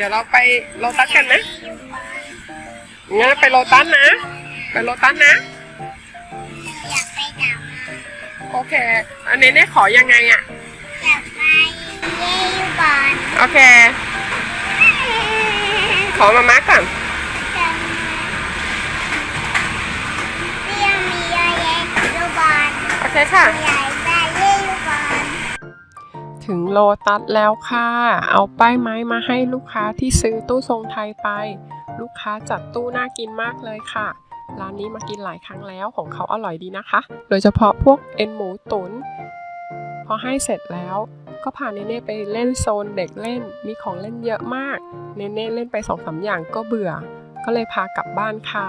ดี๋ยวเราไปโลตัสกันนะงั้นไปโลตัสนะ ไปโลตัสนะ อยากไปดาวโอเค อันนี้เนี่ยขอยังไงอะ อยากไปเย่ยูบอลโอเค ขอมามาก่อนจะเรียกมีเยอะแยะยูบอลโอเคค่ะอยา ถึงโลตัสแล้วค่ะ เอาป้ายไม้มาให้ลูกค้าที่ซื้อตู้ทรงไทยไป ลูกค้าจัดตู้น่ากินมากเลยค่ะ ร้านนี้มากินหลายครั้งแล้วของเขาอร่อยดีนะคะ โดยเฉพาะพวกเอ็นหมูตุน๋นพอให้เสร็จแล้วก็พาเนเน่ไปเล่นโซนเด็กเล่น มีของเล่นเยอะมาก เนเน่เล่นไปสองสามอย่างก็เบื่อ ก็เลยพากลับบ้านค่ะ